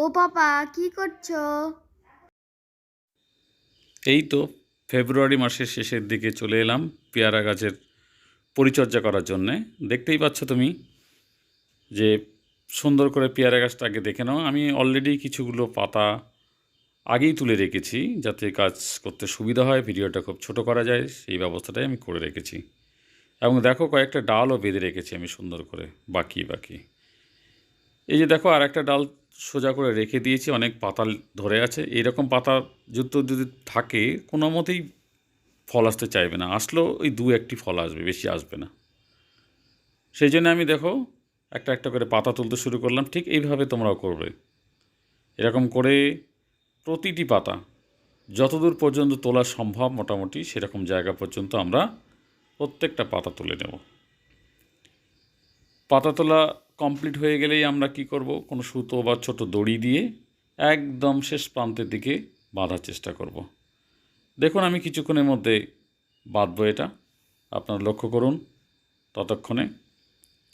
ও পাপা কি করছ? এই তো ফেব্রুয়ারি মাসের শেষের দিকে চলে এলাম পেয়ারা গাছের পরিচর্যা করার জন্যে। দেখতেই পাচ্ছ তুমি যে সুন্দর করে পেয়ারা গাছটা আগে দেখে নাও। আমি অলরেডি কিছুগুলো পাতা আগেই তুলে রেখেছি যাতে কাজ করতে সুবিধা হয়, ভিডিওটা খুব ছোট করা যায়, সেই ব্যবস্থাটাই আমি করে রেখেছি। এবং দেখো কয়েকটা ডালও বেঁধে রেখেছি আমি সুন্দর করে, বাকি বাকি। এই যে দেখো আর একটা ডাল সোজা করে রেখে দিয়েছি, অনেক পাতা ধরে আছে। এরকম পাতা যুক্ত যদি থাকে, কোনো মতেই ফল আসতে চাইবে না। আসলেও ওই দু একটি ফল আসবে, বেশি আসবে না। সেই জন্য আমি দেখো, একটা একটা করে পাতা তুলতে শুরু করলাম। ঠিক এইভাবে তোমরাও করবে। এরকম করে প্রতিটি পাতা, যতদূর পর্যন্ত তোলা সম্ভব মোটামুটি সেরকম জায়গা পর্যন্ত আমরা প্রত্যেকটা পাতা তুলে নেব। পাতা তোলা কমপ্লিট হয়ে গেলেই আমরা কি করব? কোনো সুতো বা ছোট দড়ি দিয়ে একদম শেষ প্রান্তের দিকে বাঁধার চেষ্টা করব। দেখুন, আমি কিছুক্ষণের মধ্যে বাঁধবো এটা। আপনারা লক্ষ্য করুন, ততক্ষণে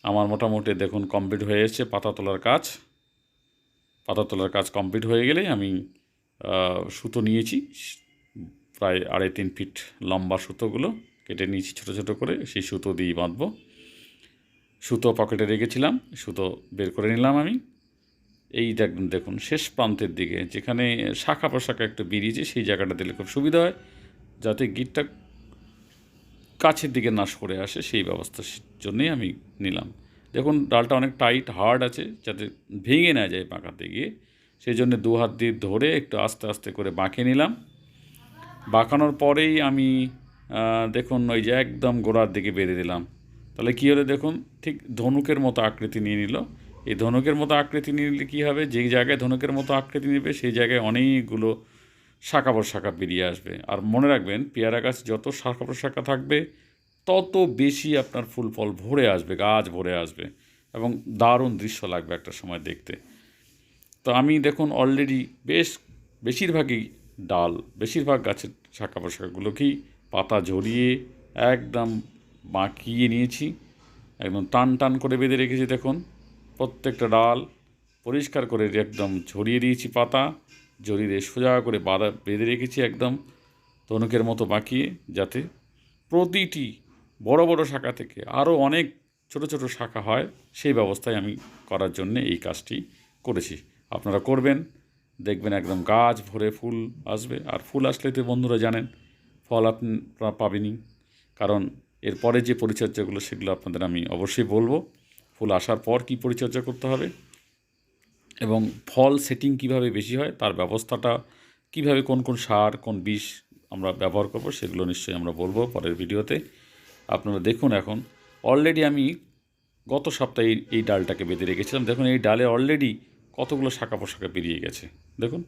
আমার মোটামুটি দেখুন কমপ্লিট হয়ে এসেছে পাতা তোলার কাজ। পাতা তোলার কাজ কমপ্লিট হয়ে গেলেই আমি সুতো নিয়েছি। প্রায় আড়াই তিন ফিট লম্বা সুতোগুলো কেটে নিয়েছি ছোটো ছোটো করে। সেই সুতো দিয়ে বাঁধবো। সুতো পকেটে রেখেছিলাম, সুতো বের করে নিলাম আমি। এই দেখুন দেখুন, শেষ প্রান্তের দিকে যেখানে শাখা প্রশাখা একটু বেরিয়েছে সেই জায়গাটা দিলে খুব সুবিধা হয়, যাতে গিটটা কাছের দিকে না সরে আসে, সেই ব্যবস্থার জন্যই আমি নিলাম। দেখুন, ডালটা অনেক টাইট, হার্ড আছে, যাতে ভেঙে না যায় বাঁকাতে গিয়ে। সেই জন্য দু হাত দিয়ে ধরে একটু আস্তে আস্তে করে বাঁকে নিলাম। বাঁকানোর পরেই আমি দেখুন, ওই যে একদম গোড়ার দিকে বেঁধে দিলাম। তাহলে কী হলো দেখুন, ঠিক ধনুকের মতো আকৃতি নিয়ে নিল। এই ধনুকের মতো আকৃতি নিয়ে নিলে কী হবে? যে জায়গায় ধনুকের মতো আকৃতি নেবে, সেই জায়গায় অনেকগুলো শাখা প্রশাখা বেরিয়ে আসবে। আর মনে রাখবেন, পেয়ারা গাছ যত শাখা প্রশাখা থাকবে, তত বেশি আপনার ফুল ফল ভরে আসবে, গাছ ভরে আসবে এবং দারুণ দৃশ্য লাগবে একটা সময় দেখতে। তো আমি দেখুন অলরেডি বেশ, বেশিরভাগই ডাল, বেশিরভাগ গাছের শাখা প্রশাখাগুলোকেই পাতা ঝরিয়ে একদম বাঁকিয়ে নিয়েছি। একদম টান টান করে বেঁধে রেখেছি দেখুন। প্রত্যেকটা ডাল পরিষ্কার করে একদম ছড়িয়ে দিয়েছি পাতা। জড়িয়ে দিয়ে সোজা করে বাঁধা বেঁধে রেখেছি একদম ধনুকের মতো বাঁকিয়ে যাতে প্রতিটি বড় বড় শাখা থেকে আরও অনেক ছোট ছোট শাখা হয়, সেই ব্যবস্থায় আমি করার জন্য এই কাজটি করেছি। আপনারা করবেন, দেখবেন একদম গাছ ভরে ফুল আসবে। আর ফুল আসলে তো বন্ধুরা জানেন, ফল আপনারা পাবেনই। কারণ এরপরে যে পরিচর্যাগুলো, সেগুলো আপনাদের আমি অবশ্যই বলব। ফুল আসার পর কি পরিচর্যা করতে হবে এবং ফল সেটিং কীভাবে বেশি হয়, তার ব্যবস্থাটা কীভাবে কোন কোন সার, কোন বিষ আমরা ব্যবহার করব, সেগুলো নিশ্চয়ই আমরা বলব পরের ভিডিওতে। আপনারা দেখুন এখন অলরেডি আমি গত সপ্তাহে এই- ডালটাকে বেঁধে রেখেছিলাম। দেখুন, এই ডালে অলরেডি কতগুলো শাখা পোশাকা বেরিয়ে গেছে। দেখুন,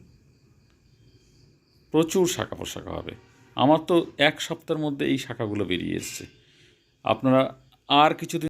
প্রচুর শাখা পোশাকা হবে। আমার তো এক সপ্তাহের মধ্যে এই শাখাগুলো বেরিয়ে এসছে। আপনারা আর কিছুদিন